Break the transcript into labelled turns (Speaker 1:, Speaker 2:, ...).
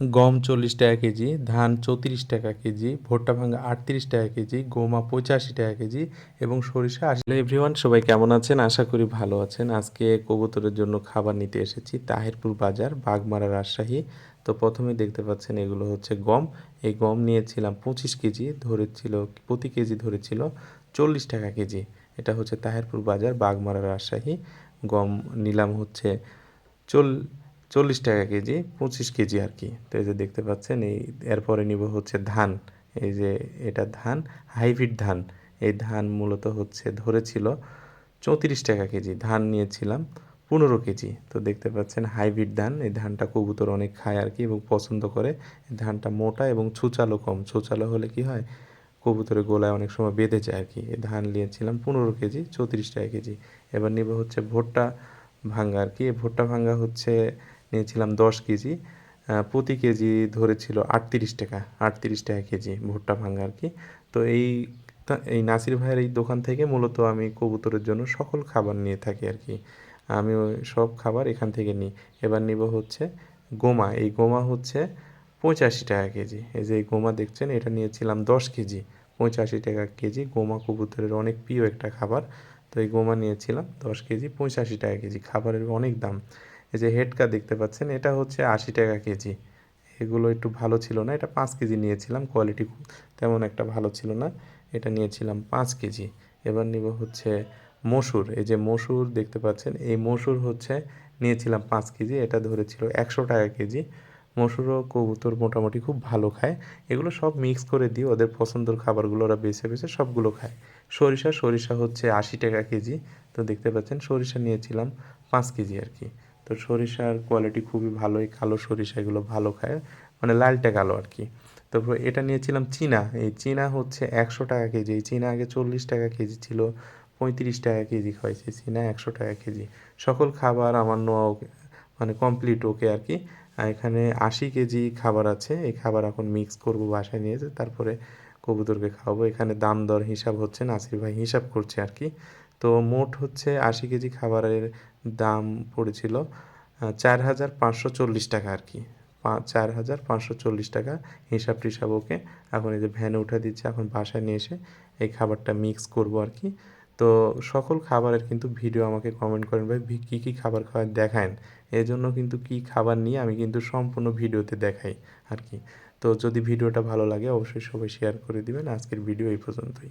Speaker 1: গম চল্লিশ টাকা কেজি, ধান চৌত্রিশ টাকা কেজি, ভুট্টা ভাঙা আটত্রিশ টাকা কেজি, গোমা পঁচাশি টাকা কেজি এবং সরিষা আসলে এভরিওয়ান সবাই কেমন আছেন? আশা করি ভালো আছেন। আজকে কবুতরের জন্য খাবার নিতে এসেছি তাহিরপুর বাজার, বাগমারা রাজশাহী। তো প্রথমে দেখতে পাচ্ছেন এগুলো হচ্ছে গম। এই গম নিয়েছিলাম পঁচিশ কেজি, ধরেছিল, প্রতি কেজি ধরেছিল চল্লিশ টাকা কেজি। এটা হচ্ছে তাহিরপুর বাজার, বাগমারা রাজশাহী। গম নিলাম হচ্ছে চল চল্লিশ টাকা কেজি, পঁচিশ কেজি আর কি। তো এই যে দেখতে পাচ্ছেন, এই এরপরে নিব হচ্ছে ধান। এই যে এটা ধান, হাইব্রিড ধান। এই ধান মূলত হচ্ছে ধরেছিল চৌত্রিশ টাকা কেজি। ধান নিয়েছিলাম পনেরো কেজি। তো দেখতে পাচ্ছেন, হাইব্রিড ধান। এই ধানটা কবুতর অনেক খায় আর কি এবং পছন্দ করে। ধানটা মোটা এবং ছুচালো কম। ছুচালো হলে কি হয়, কবুতরের গোলায় অনেক সময় বেঁধে যায় আর কি। এই ধান নিয়েছিলাম পনেরো কেজি, চৌত্রিশ টাকা কেজি। এবার নিব হচ্ছে ভুট্টা ভাঙ্গা আর কি। ভুট্টা ভাঙ্গা হচ্ছে নিয়েছিলাম দশ কেজি প্রতি কেজি ধরেছিল আটত্রিশ টাকা আটত্রিশ টাকা কেজি ভুট্টা ভাঙা আর কি। তো এই এই নাসির ভাইয়ের এই দোকান থেকে মূলত আমি কবুতরের জন্য সকল খাবার নিয়ে থাকি আর কি। আমি ওই সব খাবার এখান থেকে নিই। এবার নিব হচ্ছে গোমা। এই গোমা হচ্ছে পঁচাশি টাকা কেজি। এই যে এই গোমা দেখছেন, এটা নিয়েছিলাম দশ কেজি, পঁচাশি টাকা কেজি। গোমা কবুতরের অনেক প্রিয় একটা খাবার। তো এই গোমা নিয়েছিলাম দশ কেজি, পঁচাশি টাকা কেজি। খাবারের অনেক দাম। এই যে হেডকা দেখতে পাচ্ছেন, এটা হচ্ছে আশি টাকা কেজি। এগুলো একটু ভালো ছিল না, এটা পাঁচ কেজি নিয়েছিলাম কোয়ালিটি তেমন একটা ভালো ছিল না, এটা নিয়েছিলাম পাঁচ কেজি। এবার নিব হচ্ছে মসুর, এই যে মসুর দেখতে পাচ্ছেন, এই মসুর হচ্ছে নিয়েছিলাম পাঁচ কেজি, এটা ধরেছিল একশো টাকা কেজি। মসুরও কবুতর মোটামুটি খুব ভালো খায়, এগুলো সব মিক্স করে দিই ওদের পছন্দের খাবারগুলো ওরা বেছে বেছে সবগুলো খায়। সরিষা সরিষা হচ্ছে আশি টাকা কেজি, তো দেখতে পাচ্ছেন সরিষা নিয়েছিলাম পাঁচ কেজি আর কি। তো সরিষার কোয়ালিটি খুবই ভালো এই কালো সরিষা এগুলো ভালো খায় মানে লালটা কালো আর কি। তারপর এটা নিয়েছিলাম চীনা, এই চীনা হচ্ছে একশো টাকা কেজি, এই চীনা আগে চল্লিশ টাকা কেজি ছিল, পঁয়ত্রিশ টাকা কেজি খাইছে চীনা একশো টাকা কেজি। সকল খাবার আমার নোয়া ওকে মানে কমপ্লিট ওকে আর কি। এখানে আশি কেজি খাবার আছে, এই খাবার এখন মিক্স করব বাসায় নিয়ে যেয়ে তারপরে কবুতরকে খাওয়াবো। এখানে দাম দর হিসাব হচ্ছে, নাসির ভাই হিসাব করছে আর কি। তো মোট হচ্ছে আশি কেজি খাবারের দাম পড়েছিল চার হাজার পাঁচশো চল্লিশ টাকা আর কি। চার হাজার পাঁচশো চল্লিশ টাকা হিসাব টিসাব ওকে। এখন এই যে ভ্যানে উঠে দিচ্ছে, এখন বাসায় নিয়ে এসে এই খাবারটা মিক্স করব আর কি। তো সকল খাবারের কিন্তু ভিডিও আমাকে কমেন্ট করেন, ভাই কী কী খাবার খাওয়ার দেখান এই জন্য কিন্তু কী খাবার নিয়ে আমি কিন্তু সম্পূর্ণ ভিডিওতে দেখাই আর কি। তো যদি ভিডিওটা ভালো লাগে, অবশ্যই সবাই শেয়ার করে দিবেন। আজকের ভিডিও এই পর্যন্তই।